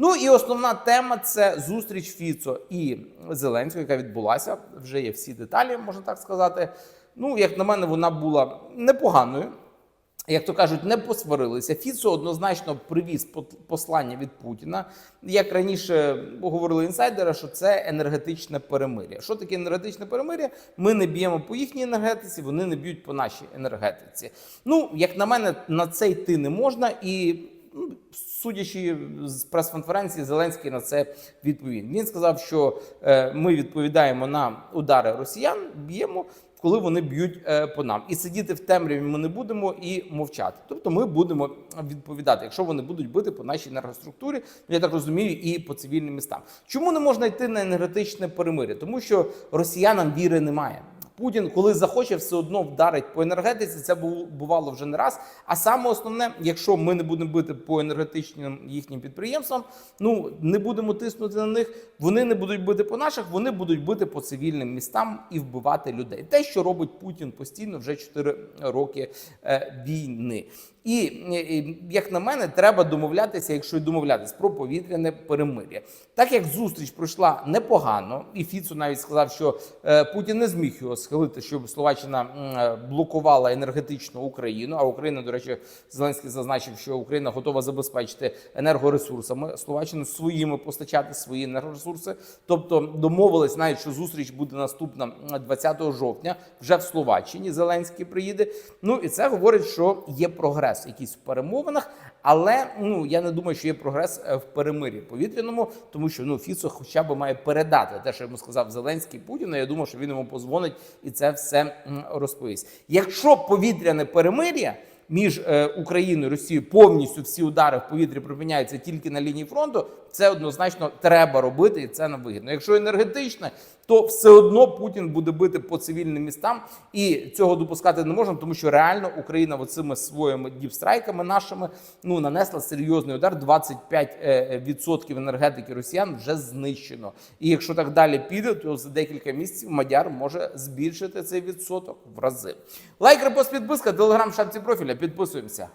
Ну і основна тема це зустріч Фіцо і Зеленського, яка відбулася. Вже є всі деталі, можна так сказати. Ну, як на мене, вона була непоганою. Як то кажуть, не посварилися. Фіцо однозначно привіз послання від Путіна. Як раніше говорили інсайдери, що це енергетичне перемир'я. Що таке енергетичне перемир'я? Ми не б'ємо по їхній енергетиці, вони не б'ють по нашій енергетиці. Ну, як на мене, на це йти не можна і. Судячи з прес-конференції, Зеленський на це відповів. Він сказав, що е, ми відповідаємо на удари росіян, б'ємо, коли вони б'ють е, по нам. І сидіти в темряві ми не будемо і мовчати. Тобто ми будемо відповідати, якщо вони будуть бити по нашій енергоструктурі, ну, я так розумію, і по цивільним містам. Чому не можна йти на енергетичне перемир'я? Тому що росіянам віри немає. Путін, коли захоче, все одно вдарить по енергетиці. Це бу- бувало вже не раз. А саме основне, якщо ми не будемо бити по енергетичним їхнім підприємствам, ну не будемо тиснути на них. Вони не будуть бити по наших, вони будуть бити по цивільним містам і вбивати людей. Те, що робить Путін постійно вже 4 роки е, війни. І, як на мене, треба домовлятися, якщо й домовлятися про повітряне перемир'я. Так як зустріч пройшла непогано, і Фіцо навіть сказав, що е, Путін не зміг його схилити, щоб Словаччина е, блокувала енергетичну Україну. А Україна, до речі, Зеленський зазначив, що Україна готова забезпечити енергоресурсами Словаччину своїми постачати свої енергоресурси. Тобто домовились навіть, що зустріч буде наступна 20 жовтня, вже в Словаччині. Зеленський приїде. Ну і це говорить, що є прогрес якийсь в перемовинах. Але ну я не думаю, що є прогрес е, в перемир'ї повітряному, тому що ну Фіцо хоча б має передати те, що йому сказав Зеленський Путіну. Я думаю, що він йому позвонить і це все розповість. Якщо повітряне перемир'я між е, Україною і Росією повністю всі удари в повітрі припиняються тільки на лінії фронту, це однозначно треба робити, і це нам вигідно. Якщо енергетичне, то все одно Путін буде бити по цивільним містам, і цього допускати не можна, тому що реально Україна оцими своїми діпстрайками нашими ну нанесла серйозний удар. 25% е, енергетики росіян вже знищено. І якщо так далі піде, то за декілька місяців Мадяр може збільшити цей відсоток в рази. Лайк, репост, підписка, телеграм, шапці профіля. Підписуємося.